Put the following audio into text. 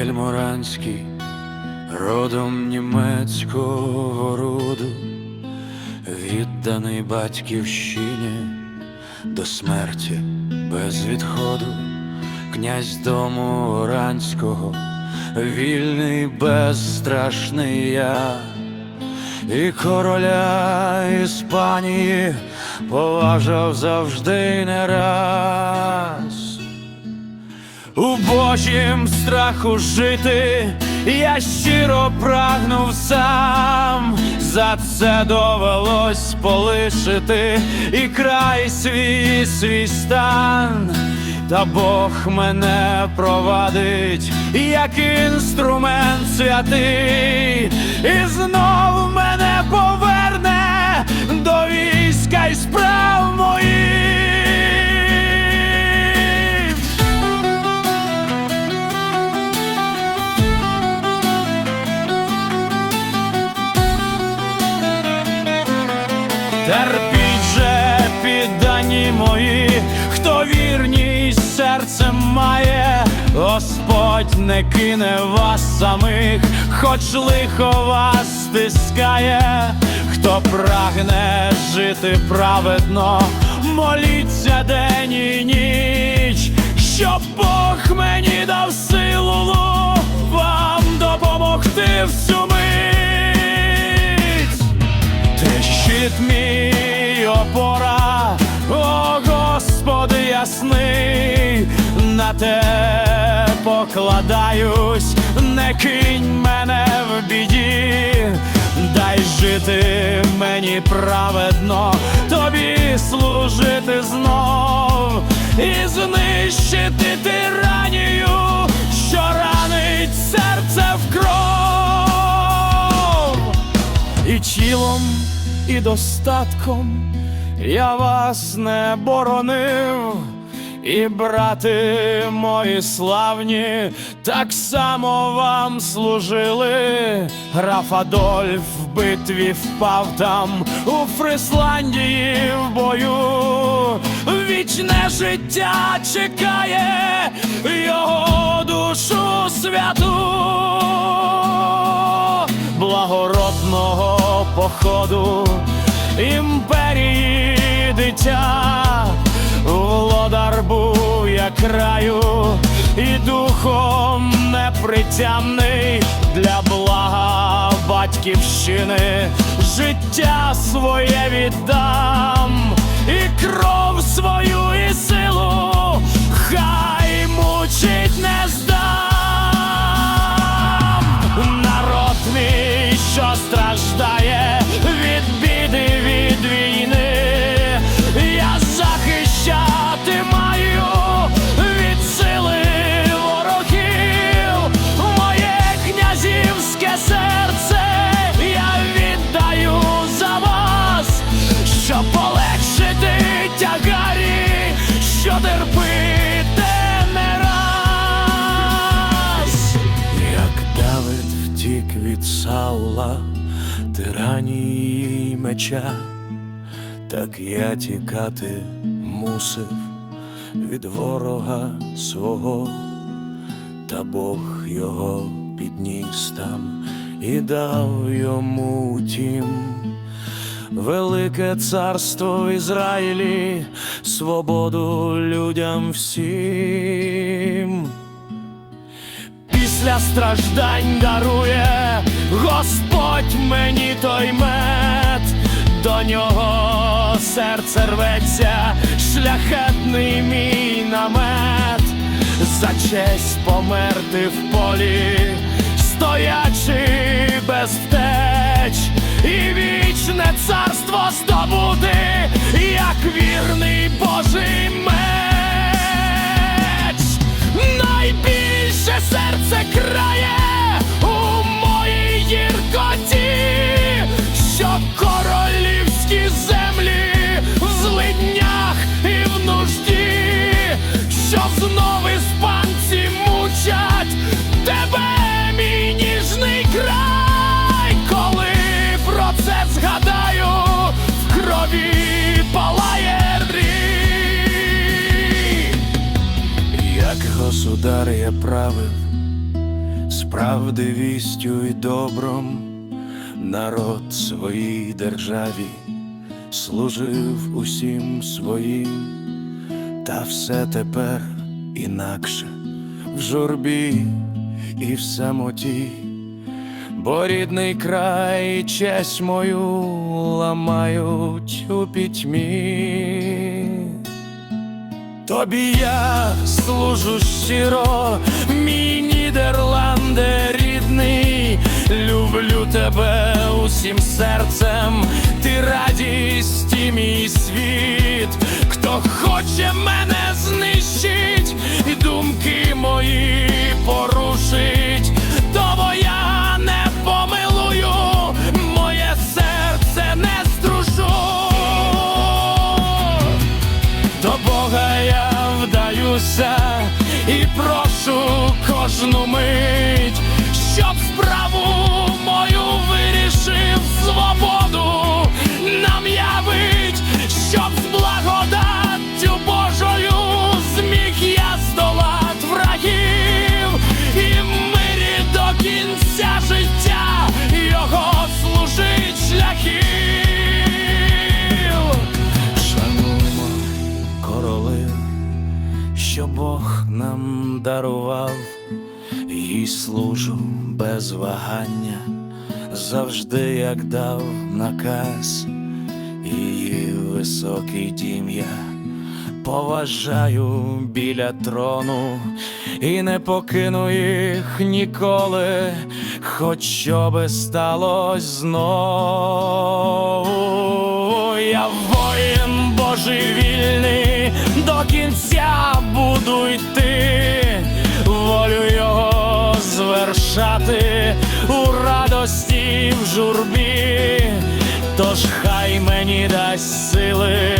Гельморанський, родом німецького роду, відданий батьківщині до смерті без відходу, князь дому оранського, вільний безстрашний я, і короля Іспанії поважав завжди не раз. У Божім страху жити я щиро прагнув сам, за це довелось полишити і край свій свій стан, та Бог мене провадить, як інструмент святий, і знов мене поверне до війська й справ моїх. Серцем має, Господь не кине вас самих, хоч лихо вас стискає, хто прагне жити праведно, моліться день і ніч, щоб Бог мені дав силу вам допомогти всю мить. Ти щит мій опора, о Господи ясний, те покладаюсь, не кинь мене в біді, дай жити мені праведно, тобі служити знов. І знищити тиранію, що ранить серце в кров. І тілом, і достатком я вас не боронив, і брати мої славні так само вам служили. Граф Адольф в битві впав там у Фрисландії в бою. Вічне життя чекає його душу святу благородного походу імперії дитя, володар краю, і духом непритямний для блага батьківщини, життя своє віддам, і кров свою, і силу, тиранії меча, так я тікати мусив від ворога свого, та Бог його підніс там і дав йому тім. Велике царство в Ізраїлі, свободу людям всім після страждань дарує Господь мені той мед, до нього серце рветься, шляхетний мій намет, за честь померти в полі, стоячи без втеч, і вічне царство здобути, як вірний Божий меч государ я правив, правди вістю й добром. Народ своїй державі служив усім своїм, та все тепер інакше в журбі і в самоті, бо рідний край честь мою ламають у пітьмі. Тобі я служу щиро, мій Нідерланде рідний, люблю тебе усім серцем, ти радість і мій світ, хто хоче мене знищить, вдаюся і прошу кожну мить, щоб справу мою вирішив свободу що Бог нам дарував, їй служу без вагання, завжди як дав наказ, її високий дім я поважаю біля трону. І не покину їх ніколи, хоч що би сталось знову. Я воїн божевільний, кінця буду йти, волю його звершати у радості в журбі, тож хай мені дасть сили